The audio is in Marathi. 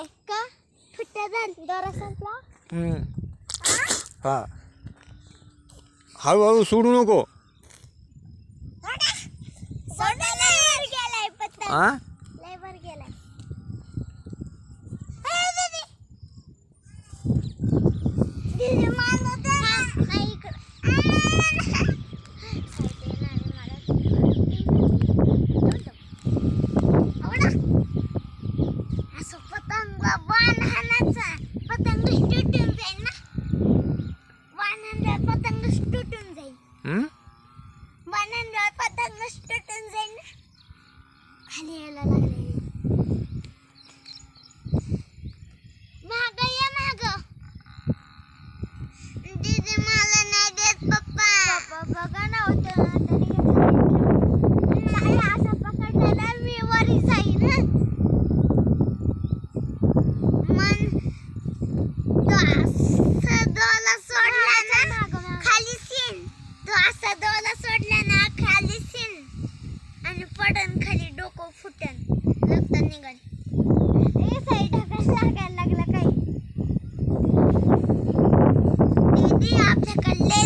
आहे का फुटत दोरा संपला. हम्म. हा. हळूहळू सोडू नको. सोडा लय वर गेलाय हा लय वर गेलाय. दीदी. दीदी दे ना. नाही इकडं. आ. साईड आहे ना आणि मला. आवडा. असं पतंग बाण हाणायचा. पतंग तुटून जाईल ना बाण हाणल्यावर पतंग तुटून जाईल पतंग जाईल. खाली यायला लागले. माग ये माग. दीदी मला नाही देत पप्पा. असा दोला सोडल्या ना खाली सीन आणि पडन खाली डोकं फुटन. रक्त निघाल. लागायला लागला काही. दीदी आपल्याकडले